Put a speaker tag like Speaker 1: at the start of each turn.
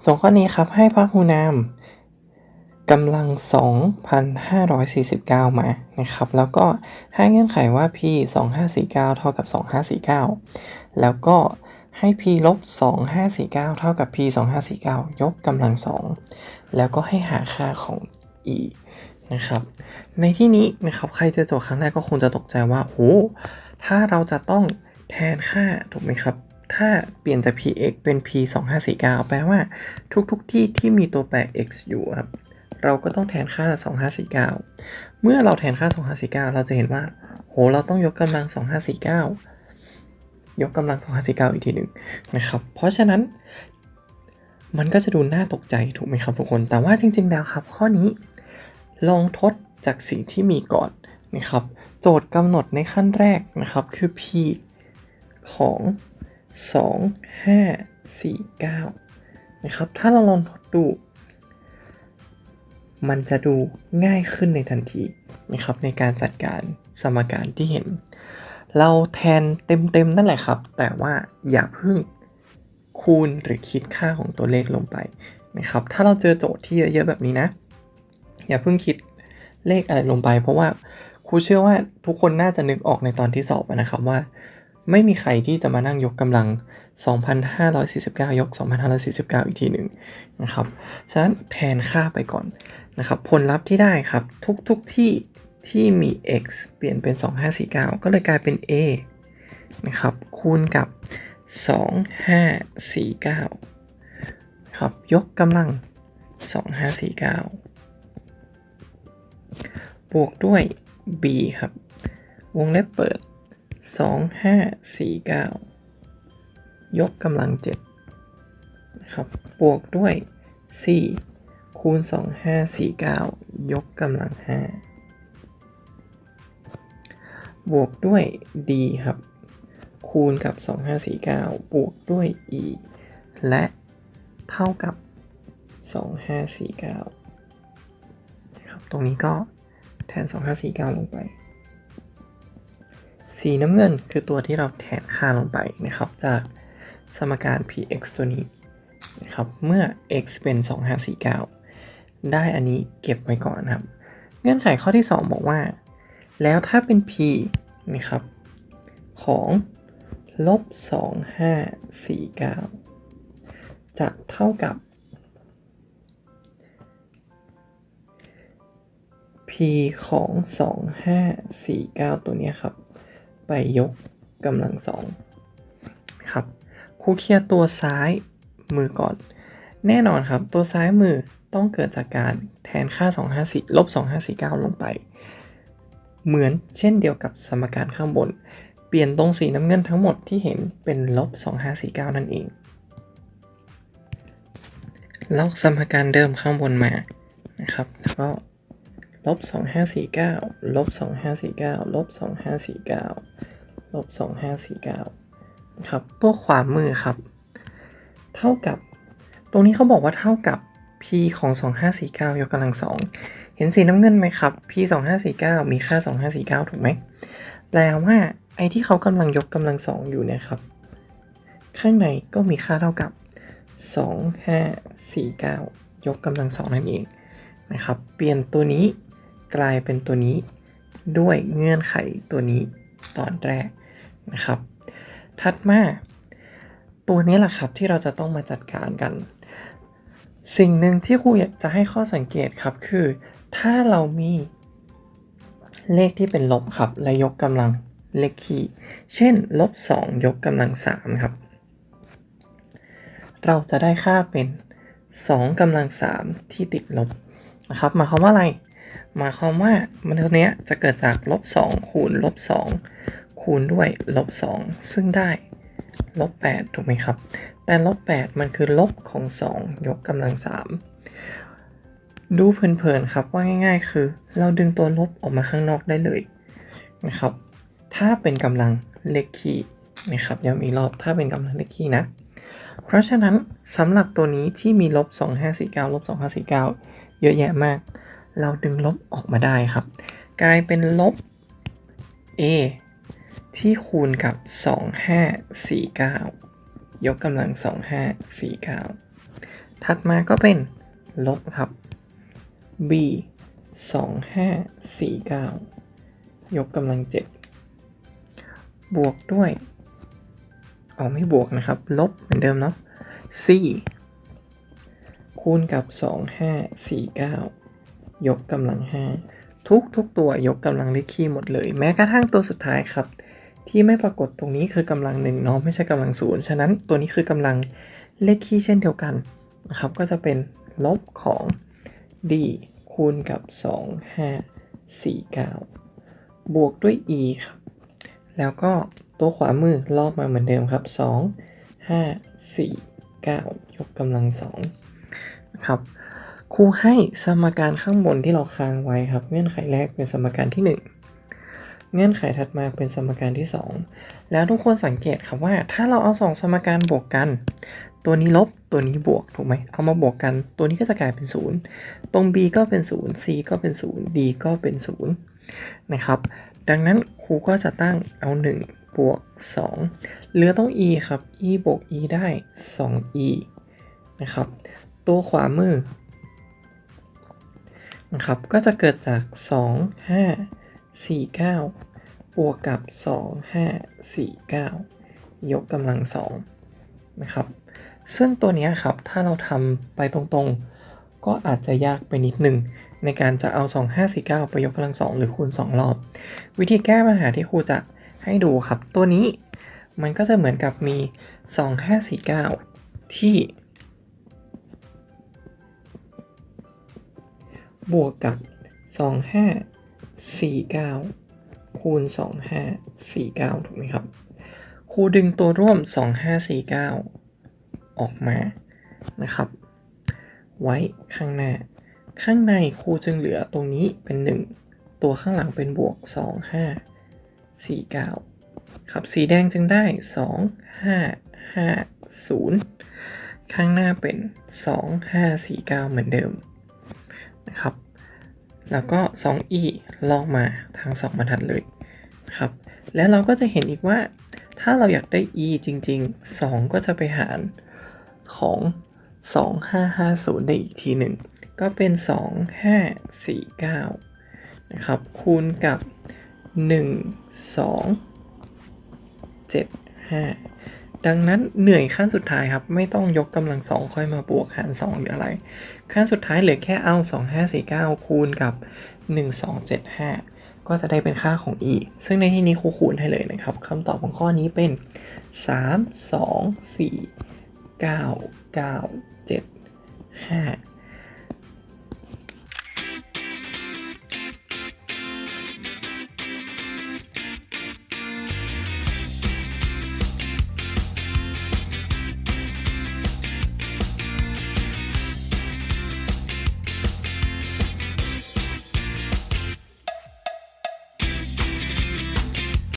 Speaker 1: โจทย์ข้อนี้ครับให้พหูนามกำลัง 2,549 มานะครับ แล้วก็ให้เงื่อนไขว่า p 2549 เท่ากับ 2549 แล้วก็ให้ p ลบ 2549 เท่ากับ p 2549 ยกกำลัง 2 แล้วก็ให้หาค่าของ e นะครับ ในที่นี้นะครับใครเจอโจทย์ครั้งแรกก็คงจะตกใจว่าโอ้ถ้าเราจะต้องแทนค่าถูกไหมครับ ถ้าเปลี่ยนจาก px เป็น p 2549แปลว่าทุกๆทที่ที่มีตัวแปร x อยู่ครับเราก็ต้องแทนค่า 2549 เมื่อเราแทนค่า 2549 เราจะเห็นว่า โห เราต้องยกกำลัง 2549 ยกกำลัง 2549 อีกทีหนึ่งนะครับ เพราะฉะนั้น มันก็จะดูน่าตกใจถูกไหมครับทุกคน แต่ว่าจริง ๆ แล้วครับ ข้อนี้ ลองทดจากสิ่งที่มีก่อนนะครับ โจทย์กำหนดในขั้นแรกนะครับ คือ p ของ 2549 นะครับ ถ้าเราลองทดดู มันจะดูง่ายขึ้นในทันทีนะครับในการจัดการสมการที่เห็น เราแทนเต็มๆนั่นแหละครับ แต่ว่าอย่าเพิ่งคูณหรือคิดค่าของตัวเลขลงไปนะครับ ถ้าเราเจอโจทย์ที่เยอะๆแบบนี้นะ อย่าเพิ่งคิดเลขอะไรลงไป เพราะว่าครูเชื่อว่าทุกคนน่าจะนึกออกในตอนที่สอบนะครับว่า ไม่มีใครที่จะมานั่งยกกำลัง 2,549 ยก 2,549 อีกทีหนึ่งนะครับ ฉะนั้นแทนค่าไปก่อนนะครับ ผลลัพธ์ที่ได้ครับ ทุกๆทที่ที่มี x เปลี่ยนเป็น 2549 ก็เลยกลายเป็น a นะครับ คูณกับ 2549 ครับ ยกกำลัง 2549 บวกด้วย b ครับ วงเล็บเปิด 2549ยกกำลัง7นะครับบวกด้วย c คูณ 2549 ยกกำลัง 5 บวกด้วย d ครับ คูณกับ 2549 บวกด้วย e และเท่ากับ 2549ครับตรงนี้ก็แทน 2549 ลงไป สีน้ำเงินคือตัวที่เราแทนค่าลงไปนะครับ จากสมการ px ตัวนี้นะครับ เมื่อ x เป็น 2549 ได้อันนี้เก็บไว้ก่อนครับ เงื่อนไขข้อที่ 2 บอกว่า แล้วถ้าเป็น p นะครับ ของลบ 2549 จะเท่ากับ p ของ 2549 ตัวนี้ครับ ไปยกกำลังสองครับครูเคลียร์ตัวซ้ายมือก่อน แน่นอนครับ ตัวซ้ายมือต้องเกิดจากการแทนค่า 254ลบ2549 ลงไป เหมือนเช่นเดียวกับสมการข้างบน เปลี่ยนตรงสีน้ำเงินทั้งหมดที่เห็นเป็นลบ2549 นั่นเองลอกสมการเดิมข้างบนมานะครับ แล้วก็ ลบ2549ลบ2549ลบ2549ลบ2549ครับตัวขวามือครับ เท่ากับ ตรงนี้เขาบอกว่าเท่ากับ p ของ 2549 ยกกำลัง2เห็นสีน้ำเงินไหมครับ p 2549 มีค่า 2549 ถูกไหมแปลว่าไอ้ที่เขากำลังยกกำลัง2อยู่เนี่ยครับ ข้างในก็มีค่าเท่ากับ 2549 ยกกำลัง2นั่นเองนะครับ เปลี่ยนตัวนี้ กลายเป็นตัวนี้ด้วยเงื่อนไขตัวนี้ตอนแรกนะครับ ถัดมา ตัวนี้แหละครับที่เราจะต้องมาจัดการกัน สิ่งหนึ่งที่ครูอยากจะให้ข้อสังเกตครับคือ ถ้าเรามีเลขที่เป็นลบครับและยกกำลังเลขคี่เช่นลบ2ยกกำลัง3ครับ เราจะได้ค่าเป็น2กำลัง3ที่ติดลบนะครับหมายความว่าอะไร หมายความว่ามันตัวนี้จะเกิดจากลบ2คูณลบ2คูณด้วยลบ2ซึ่งได้ลบ8ถูกไหมครับ แต่ลบ8มันคือลบของ 2 ยกกำลัง 3 ดูเพลินๆครับว่าง่ายๆ คือ เราดึงตัวลบออกมาข้างนอกได้เลยนะครับ ถ้าเป็นกำลังเลขคี่นะครับย้ำอีกรอบถ้าเป็นกำลังเลขคี่นะ เพราะฉะนั้นสำหรับตัวนี้ที่มีลบ2549ลบ2549 เยอะแยะมาก เราดึงลบออกมาได้ครับ กลายเป็นลบ a ที่คูณกับ 2549 ยกกำลัง 2549 ถัดมาก็เป็นลบครับ b 2 5 4 9 ยกกำลัง 7 บวกด้วยเอาไม่บวกนะครับ ลบเหมือนเดิมเนาะ c คูณกับ 2 5 4 9 ยกกำลัง5ทุกทุกตัวยกกำลังเลขคี่หมดเลย แม้กระทั่งตัวสุดท้ายครับ ที่ไม่ปรากฏตรงนี้คือกำลังหนึ่งเนาะไม่ใช่กำลังศูนย์ฉะนั้นตัวนี้คือกำลังเลขคี่เช่นเดียวกันนะครับก็จะเป็นลบของ d คูณกับ 2 5 4 9 บวกด้วย e ครับ แล้วก็ตัวขวามือลอกมาเหมือนเดิมครับ 2 5 4 9 ยกกำลัง2นะครับ ครูให้สมการข้างบนที่เราค้างไว้ครับ เงื่อนไขแรกเป็นสมการที่ 1 เงื่อนไขถัดมาเป็นสมการที่ 2 แล้วทุกคนสังเกตครับว่า ถ้าเราเอา 2 สมการบวกกัน ตัวนี้ลบตัวนี้บวกถูกไหมเอามาบวกกัน ตัวนี้ก็จะกลายเป็น 0 ตรง b ก็เป็น 0 c ก็เป็น 0 d ก็เป็น 0 นะครับ ดังนั้นครูก็จะตั้งเอา 1 บวก 2 เหลือต้อง e ครับ e บวก e ได้ 2e นะครับ ตัวขวามือ นะครับ ก็จะเกิดจาก 2 5 4 9 บวกกับ 2 5 4 9 ยกกำลัง2นะครับ ซึ่งตัวนี้ครับ ถ้าเราทำไปตรงๆ ก็อาจจะยากไปนิดนึง ในการจะเอา 2549 ไปยกกำลัง 2 หรือคูณ 2 รอบ วิธีแก้ปัญหาที่ครูจะให้ดูครับ ตัวนี้มันก็จะเหมือนกับมี 2549 ที่ บวกกับ 2549 คูณ 2549 ถูกไหมครับ ครูดึงตัวร่วม 2549 ออกมานะครับ ไว้ข้างหน้า ข้างในครูจึงเหลือตรงนี้เป็น 1 ตัวข้างหลังเป็นบวก 2 5 4 9 ครับ สีแดงจึงได้ 2 5 5 0 ข้างหน้าเป็น 2 5 4 9 เหมือนเดิม นะครับ แล้วก็ 2e ลอกมาทาง 2บรรทัดเลยนะครับ แล้วเราก็จะเห็นอีกว่า ถ้าเราอยากได้ e จริง ๆ 2 ก็จะไปหารของ 2550 ได้อีกทีหนึ่ง ก็เป็น 2549 นะครับ คูณกับ 1 2 7 5 ดังนั้นเหนื่อยขั้นสุดท้ายครับ ไม่ต้องยกกำลัง2ค่อยมาบวกหาร 2 หรืออะไร ขั้นสุดท้ายเหลือแค่เอา 2549 คูณกับ 1275 ก็จะได้เป็นค่าของ e ซึ่งในที่นี้ครูคูณให้เลยนะครับคำตอบของข้อนี้เป็น 3 2 4 9 9 7 5